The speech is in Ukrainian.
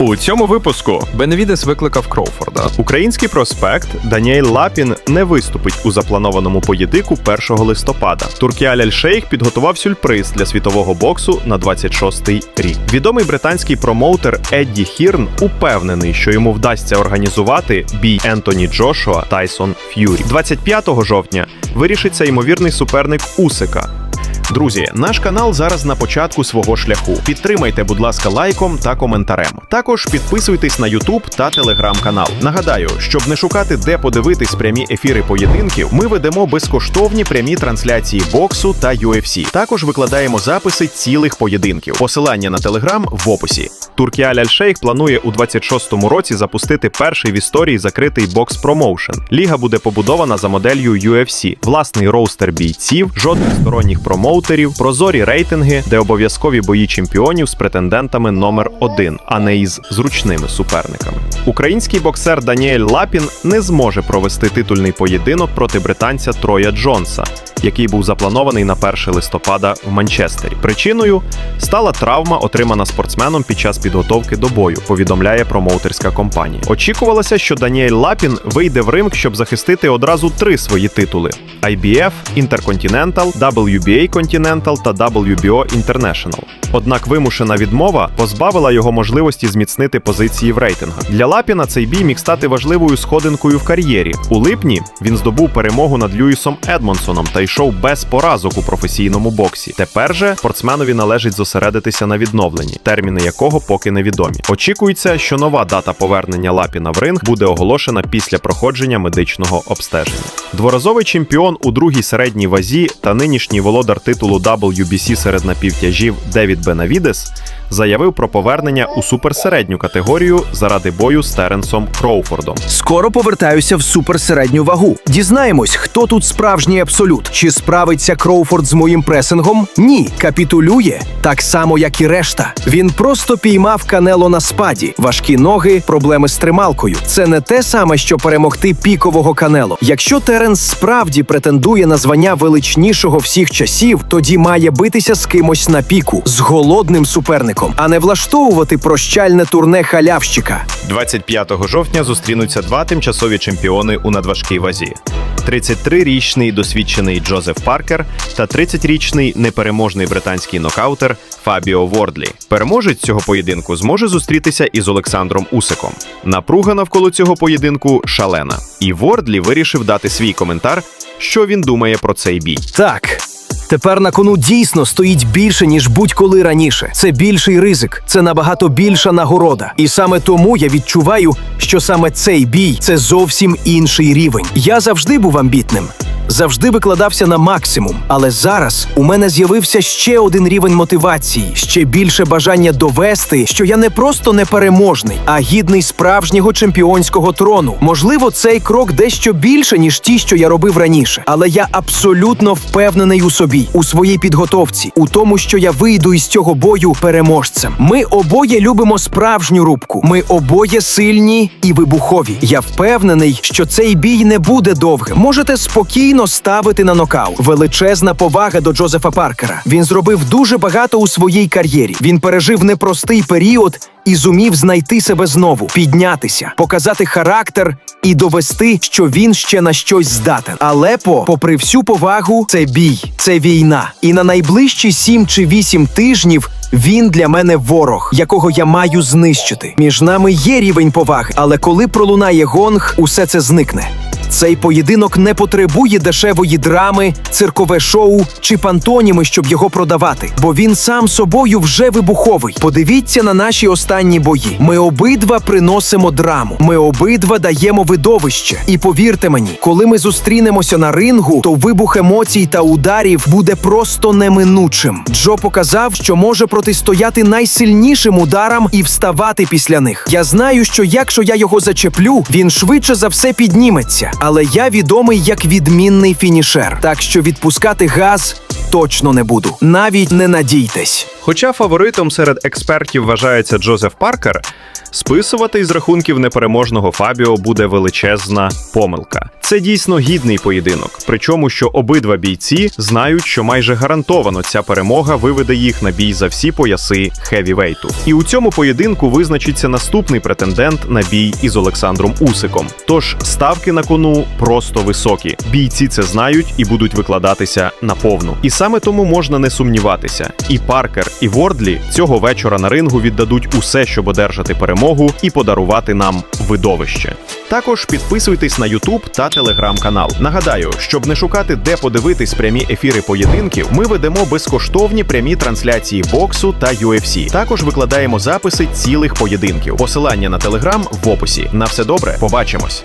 У цьому випуску Беневідес викликав Кроуфорда. український проспект Даніель Лапін не виступить у запланованому поєдику 1 листопада. Туркіаль Аль-Шейх підготував сюрприз для світового боксу на 26-й рік. Відомий британський промоутер Едді Хірн упевнений, що йому вдасться організувати бій Ентоні Джошуа Тайсон Ф'юрі. 25 жовтня вирішиться ймовірний суперник Усика. Друзі, наш канал зараз на початку свого шляху. Підтримайте, будь ласка, лайком та коментарем. Також підписуйтесь на YouTube та Telegram канал. Нагадаю, щоб не шукати, де подивитись прямі ефіри поєдинків, ми ведемо безкоштовні прямі трансляції боксу та UFC. Також викладаємо записи цілих поєдинків. Посилання на Telegram в описі. Туркіаль Аль-Шейх планує у 26-му році запустити перший в історії закритий бокс промоушен. Ліга буде побудована за моделлю UFC, власний роустер бійців, жодних сторонніх промоутерів, прозорі рейтинги, де обов'язкові бої чемпіонів з претендентами номер один, а не із зручними суперниками. Український боксер Даніель Лапін не зможе провести титульний поєдинок проти британця Троя Джонса, який був запланований на 1 листопада в Манчестері. Причиною стала травма, отримана спортсменом під час підготовки до бою. Повідомляє промоутерська компанія. Очікувалося, що Даніель Лапін вийде в ринг, щоб захистити одразу три свої титули: IBF, Intercontinental, WBA Continental та WBO International. Однак вимушена відмова позбавила його можливості зміцнити позиції в рейтингах. Для Лапіна цей бій міг стати важливою сходинкою в кар'єрі. У липні він здобув перемогу над Льюісом Едмонсоном та йшов без поразок у професійному боксі. Тепер же спортсменові належить зосередитися на відновленні, терміни якого поки невідомі. Очікується, що нова дата повернення Лапіна в ринг буде оголошена після проходження медичного обстеження. Дворазовий чемпіон у другій середній вазі та нинішній володар титулу WBC серед напівтяжів Девід Бенавідес заявив про повернення у суперсередню категорію заради бою з Теренсом Кроуфордом. Скоро повертаюся в суперсередню вагу. Дізнаємось, хто тут справжній абсолют. Чи справиться Кроуфорд з моїм пресингом? Ні, капітулює так само, як і решта. Він просто піймав канело на спаді, важкі ноги, проблеми з трималкою. Це не те саме, що перемогти пікового канело. Якщо Теренс справді претендує на звання величнішого всіх часів, тоді має битися з кимось на піку, з голодним суперником, а не влаштовувати прощальне турне халявщика. 25 жовтня зустрінуться два тимчасові чемпіони у надважкій вазі: 33-річний досвідчений Джозеф Паркер та 30-річний непереможний британський нокаутер Фабіо Вордлі. Переможець цього поєдинку зможе зустрітися із Олександром Усиком. Напруга навколо цього поєдинку шалена. І Вордлі вирішив дати свій коментар, що він думає про цей бій. Так. Тепер на кону дійсно стоїть більше, ніж будь-коли раніше. Це більший ризик, це набагато більша нагорода. І саме тому я відчуваю, що саме цей бій це зовсім інший рівень. Я завжди був амбітним. Завжди викладався на максимум, але зараз у мене з'явився ще один рівень мотивації, ще більше бажання довести, що я не просто непереможний, а гідний справжнього чемпіонського трону. Можливо, цей крок дещо більше, ніж ті, що я робив раніше, але я абсолютно впевнений у собі, у своїй підготовці, у тому, що я вийду із цього бою переможцем. Ми обоє любимо справжню рубку. Ми обоє сильні і вибухові. Я впевнений, що цей бій не буде довгим. Можете спокійно ставити на нокаут. Величезна повага до Джозефа Паркера. Він зробив дуже багато у своїй кар'єрі. Він пережив непростий період і зумів знайти себе знову, піднятися, показати характер і довести, що він ще на щось здатен. Але по, попри всю повагу, це бій, це війна. І на найближчі сім чи вісім тижнів. Він для мене ворог, якого я маю знищити. Між нами є рівень поваги, але коли пролунає гонг, усе це зникне. Цей поєдинок не потребує дешевої драми, циркове шоу чи пантоніми, щоб його продавати, бо він сам собою вже вибуховий. Подивіться на наші останні бої. Ми обидва приносимо драму. Ми обидва даємо видовище. І повірте мені, коли ми зустрінемося на рингу, то вибух емоцій та ударів буде просто неминучим. Джо показав, що може протистояти найсильнішим ударам і вставати після них. Я знаю, що якщо я його зачеплю, він швидше за все підніметься. Але я відомий як відмінний фінішер, так що відпускати газ точно не буду. Навіть не надійтесь. Хоча фаворитом серед експертів вважається Джозеф Паркер, списувати із рахунків непереможного Фабіо буде величезна помилка. Це дійсно гідний поєдинок, причому що обидва бійці знають, що майже гарантовано ця перемога виведе їх на бій за всі пояси хевівейту. І у цьому поєдинку визначиться наступний претендент на бій із Олександром Усиком. Тож ставки на кону просто високі. Бійці це знають і будуть викладатися на повну. І саме тому можна не сумніватися. І Паркер, і Вордлі цього вечора на рингу віддадуть усе, щоб одержати перемогу і подарувати нам видовище. Також підписуйтесь на YouTube та телеграм-канал. Нагадаю, щоб не шукати, де подивитись прямі ефіри поєдинків, ми ведемо безкоштовні прямі трансляції боксу та UFC. Також викладаємо записи цілих поєдинків. Посилання на телеграм в описі. На все добре, побачимось.